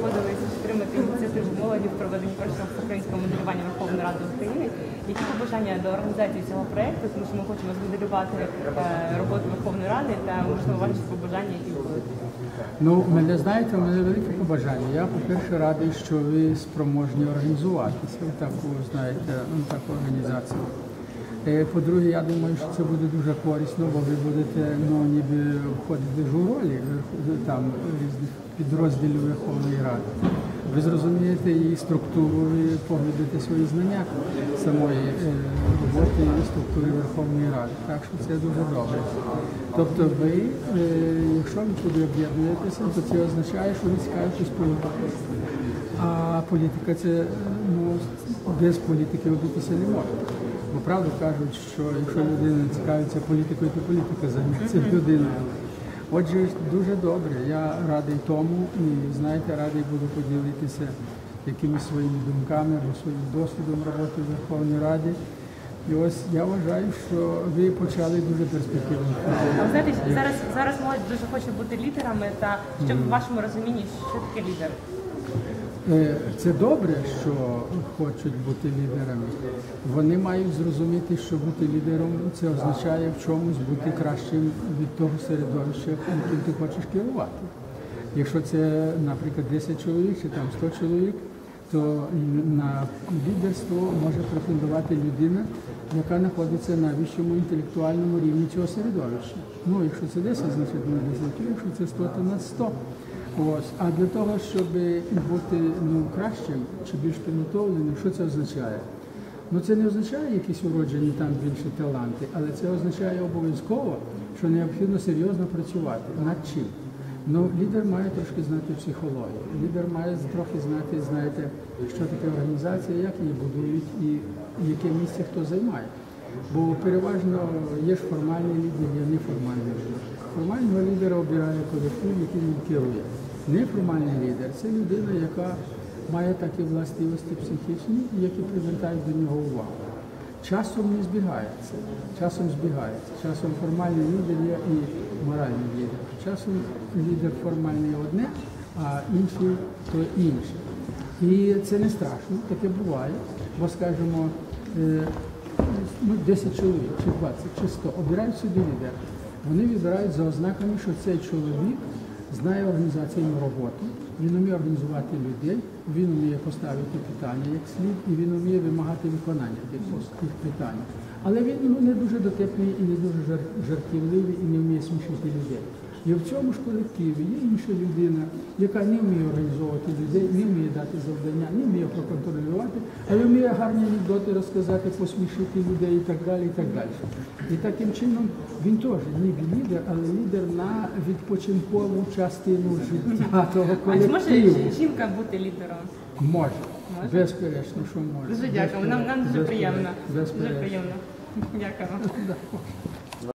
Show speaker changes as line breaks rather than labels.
погодилися підтримати ініціативу молоді в проведенні першого всеукраїнського моделювання Верховної Ради України. Які побажання до організації цього проекту, тому що ми хочемо змоделювати е, роботу Верховної Ради та можливо ваші побажання, які будуть.
Ну, мене знаєте, у мене велике побажання. Я, по-перше, радий, що ви спроможні організуватися в таку, знаєте, ну, таку організацію. Е, По-друге, я думаю, що це буде дуже корисно, бо ви будете ну, ніби входити в ролі там різних підрозділів Верховної Ради. Ви зрозумієте її структуру, ви поглядите свої знання самої е, роботи і структури Верховної Ради. Так що це дуже добре. Тобто ви, е, якщо ви туди об'єднуєтеся, то це означає, що ви цікавитесь політикою. А політика це е, ну, без політики обійтися не може. Бо правду кажуть, що якщо людина цікавиться політикою, то політика займеться людиною. Отже, дуже добре. Я радий тому і знаєте, радий буду поділитися якимись своїми думками або своїм досвідом роботи в Верховній Раді. І ось я вважаю, що ви почали дуже перспективно.
А ви знаєте, зараз зараз молодь дуже хоче бути лідерами. Та що в вашому розумінні, що таке лідер?
Е, Це добре, що хочуть бути лідерами. Вони мають зрозуміти, що бути лідером це означає в чомусь бути кращим від того середовища, яким ти хочеш керувати. Якщо це, наприклад, 10 чоловік чи там 100 чоловік, то на лідерство може претендувати людина, яка знаходиться на вищому інтелектуальному рівні цього середовища. Ну, якщо це 10, значить на 10, якщо це 100, то на 100. Ось. А для того, щоб бути ну, кращим чи більш підготовленим, що це означає? Ну це не означає якісь уроджені там більше таланти, але це означає обов'язково, що необхідно серйозно працювати. Над чим? Ну, лідер має трошки знати психологію. Лідер має трохи знати, знаєте, що таке організація, як її будують і яке місце хто займає. Бо переважно є ж формальний лідер, є неформальний лідер. Формального лідера обирає колектив, який він керує. Неформальний лідер це людина, яка має такі властивості психічні, які привертають до нього увагу. Часом не збігається, часом збігається. Часом формальний лідер є і моральний лідер. Часом лідер формальний одне, а інший то інше. І це не страшно, таке буває, бо скажімо, е, ну, 10 чоловік, чи 20, чи 100 обирають собі лідера. Вони вибирають за ознаками, що цей чоловік знає організаційну роботу, він вміє організувати людей, він вміє поставити питання як слід, і він вміє вимагати виконання тих питань. Але він ну, не дуже дотепний і не дуже жартівливий і не вміє смішити людей. І в цьому ж колективі є інша людина, яка не вміє організовувати людей, не вміє дати завдання, не вміє проконтролювати, але вміє гарні анекдоти розказати, посмішити людей і так далі. І так далі. І таким чином він теж ніби лідер, але лідер на відпочинкову частину життя того
А чи може жінка бути лідером?
Може. Безперечно, що може.
Дуже дякую. Нам нам дуже приємно. Дуже приємно. Дякую.